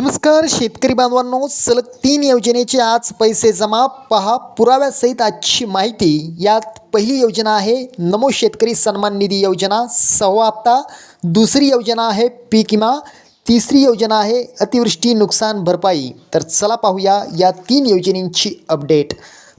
नमस्कार शेतकरी बांधवांनो सलग तीन योजनेचे आज पैसे जमा. पहा पुराव्यासहित आजची माहिती. यात पहिली योजना आहे नमो शेतकरी सन्मान निधी योजना सहावा हप्ता. दुसरी योजना आहे पीक विमा. तिसरी योजना आहे अतिवृष्टी नुकसान भरपाई. तर चला पाहूया या तीन योजनेंची अपडेट.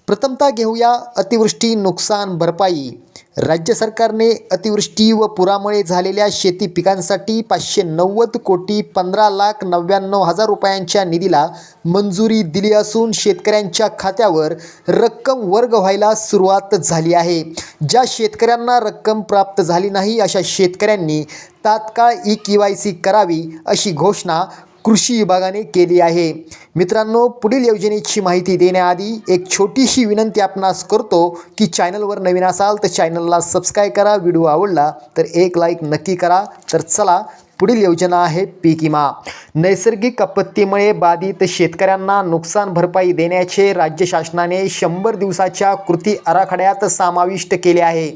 प्रथमतः घेऊया अतिवृष्टी नुकसान भरपाई. राज्य सरकारने अतिवृष्टी व पुरामुळे झालेल्या शेती पिकांसाठी पाचशे नव्वद कोटी पंधरा लाख नव्याण्णव हजार रुपयांच्या निधीला मंजुरी दिली असून शेतकऱ्यांच्या खात्यावर रक्कम वर्ग व्हायला सुरुवात झाली आहे. ज्या शेतकऱ्यांना रक्कम प्राप्त झाली नाही अशा शेतकऱ्यांनी तात्काळ ई के वाय सी करावी अशी घोषणा कृषी विभागाने केली आहे. मित्रांनो पुढील योजनेची माहिती देण्याआधी एक छोटीशी विनंती आपणास करतो की चॅनलवर नवीन असाल तर चॅनलला सबस्क्राईब करा व्हिडिओ आवडला तर एक लाईक नक्की करा. तर चला पुढील योजना आहे पीक विमा. नैसर्गिक आपत्तीमुळे बाधित शेतकऱ्यांना नुकसान भरपाई देण्याचे राज्य शासनाने शंभर दिवसाच्या कृती आराखड्यात समाविष्ट केले आहे.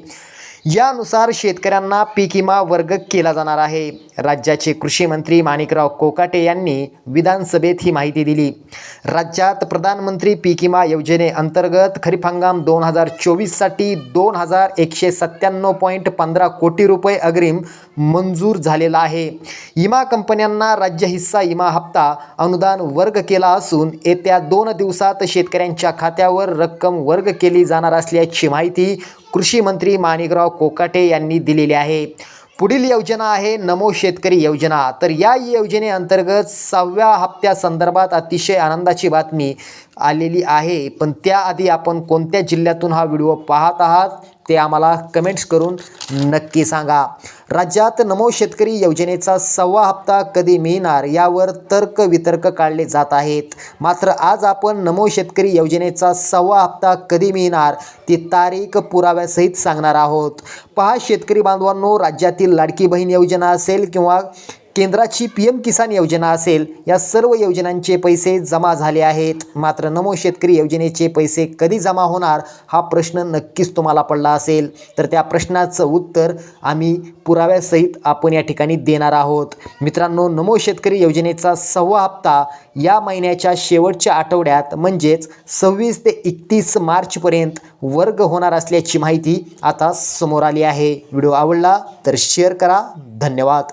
यानुसार शेतकऱ्यांना पीक विमा वर्ग केला जाणार आहे. राज्याचे कृषी मंत्री माणिकराव कोकाटे यांनी विधानसभेत ही माहिती दिली. राज्यात प्रधानमंत्री पीक विमा योजनेअंतर्गत खरीप हंगाम दोन हजार चोवीससाठी दोन हजार एकशे सत्त्याण्णव पॉईंट पंधरा कोटी रुपये अग्रिम मंजूर झालेला आहे. विमा कंपन्यांना राज्य हिस्सा विमा हप्ता अनुदान वर्ग केला असून येत्या दोन दिवसात शेतकऱ्यांच्या खात्यावर रक्कम वर्ग केली जाणार असल्याची माहिती कृषी मंत्री माणिकराव कोकाटे यांनी दिलेली आहे. पुढील योजना आहे नमो शेतकरी योजना. तर या योजनेअंतर्गत सहाव्या हप्त्यासंदर्भात अतिशय आनंदाची बातमी आलेली आहे. पण त्याआधी आपण कोणत्या जिल्ह्यातून हा व्हिडिओ पाहत आहात ते आम्हाला कमेंट्स करून नक्की सांगा. राज्यात नमो शेतकरी योजनेचा सव्वा हप्ता कधी मिळणार यावर तर्क वितर्क काढले जात आहेत. मात्र आज आपण नमो शेतकरी योजनेचा सव्वा हप्ता कधी मिळणार ती तारीख पुराव्यासहित सांगणार आहोत. पहा शेतकरी बांधवांनो राज्यातील लाडकी बहीण योजना असेल किंवा केंद्राची पी एम किसान योजना असेल या सर्व योजनांचे पैसे जमा झाले आहेत. मात्र नमो शेतकरी योजनेचे पैसे कधी जमा होणार हा प्रश्न नक्कीच तुम्हाला पडला असेल. तर त्या प्रश्नाचं उत्तर आम्ही पुराव्यासहित आपण या ठिकाणी देणार आहोत. मित्रांनो नमो शेतकरी योजनेचा सव्वा हप्ता या महिन्याच्या शेवटच्या आठवड्यात म्हणजेच सव्वीस ते एकतीस मार्चपर्यंत वर्ग होणार असल्याची माहिती आता समोर आली आहे. व्हिडिओ आवडला तर शेअर करा. धन्यवाद.